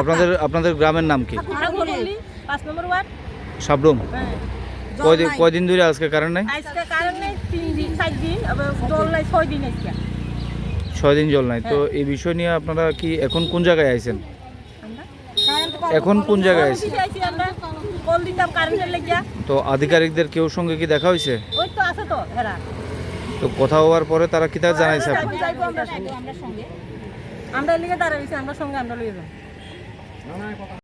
আপনাদের আপনাদের গ্রামের নাম কি? সাবরুম। হ্যাঁ কয়দিন কয়দিন ধরে আজকে কারেন্ট নাই? আজকে কারেন্ট নেই তিন দিন চার দিন আবার জল নাই ছয় দিন আজকে। ছয় দিন জল নাই। তো এই বিষয় নিয়ে আপনারা কি এখন কোন জায়গায় আইছেন? এখন কোন জায়গায় আমরা। লেগিয়া। তো আধিকারিকদের কেউ সঙ্গে কি দেখা হয়েছে ওই তো আছে তো হেরা। তো কথা হওয়ার পরে তারা কি তা জানাইছে আপনার যাইবো আমরা